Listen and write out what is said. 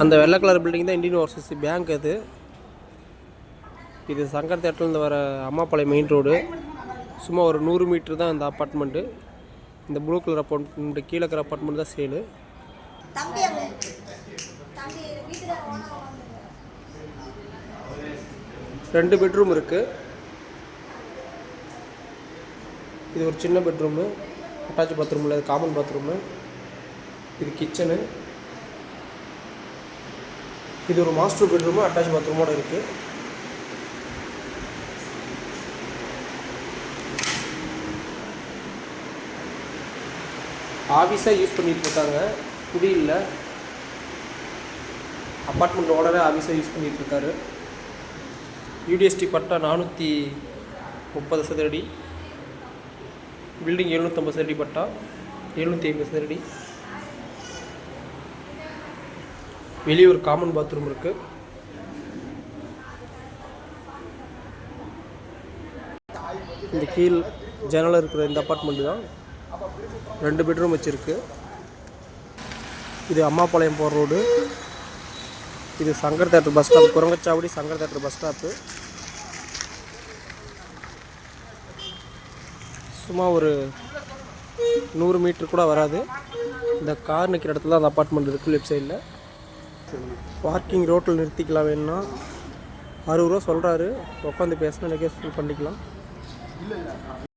அந்த வெள்ளை colour building தான் இந்தியன் ஓவர்சீஸ் பேங்க் அது. இது சங்கர் தேட்டர்லேருந்து வர அம்மாப்பாளையம் மெயின் ரோடு சும்மா ஒரு நூறு மீட்ரு தான் இந்த அப்பார்ட்மெண்ட்டு இந்த ப்ளூ கலர் அப்பார்ட்மெண்ட் கீழே இருக்கிற அப்பார்ட்மெண்ட் தான் சேலு ரெண்டு பெட்ரூம் இருக்குது இது ஒரு சின்ன பெட்ரூமு அட்டாச் பாத்ரூம் இல்லை காமன் பாத்ரூமு இது கிச்சனு இது ஒரு மாஸ்டர் பெட்ரூமு அட்டாச் பாத்ரூமோட இருக்குது ஆஃபீஸாக யூஸ் பண்ணிகிட்டு இருக்காங்க. குடி அப்பார்ட்மெண்ட் ஓனரே ஆஃபீஸாக யூஸ் பண்ணிகிட்டு இருக்காரு. யூடிஎஸ்டி பட்டா நானூற்றி முப்பது சதுரடி. பில்டிங் எழுநூற்றம்பது சதுரடி பட்டா. எழுநூற்றி ஐம்பது சதுரடி. வெளியே ஒரு காமன் பாத்ரூம் இருக்குது இந்த கீழ் ஜன்னல் இருக்கிற இந்த அப்பார்ட்மெண்ட் தான். ரெண்டு பெட்ரூம் வச்சுருக்கு. இது அம்மாபாளையம் போகிற ரோடு இது Shankar theatre bus stop Kurangachavadi Shankar theatre bus stop சும்மா ஒரு நூறு மீட்ரு கூட வராது. இந்த கார் நிற்கிற இடத்துல தான் அந்த அப்பார்ட்மெண்ட் இருக்குது லெஃப்ட் சைடில் பார்க்கிங் ரோட்டில் நிறுத்திக்கலாம் வேணும்னா. அறுபது ரூபா சொல்கிறாரு உட்காந்து பேசினா நெகோசியேட் பண்ணிக்கலாம்.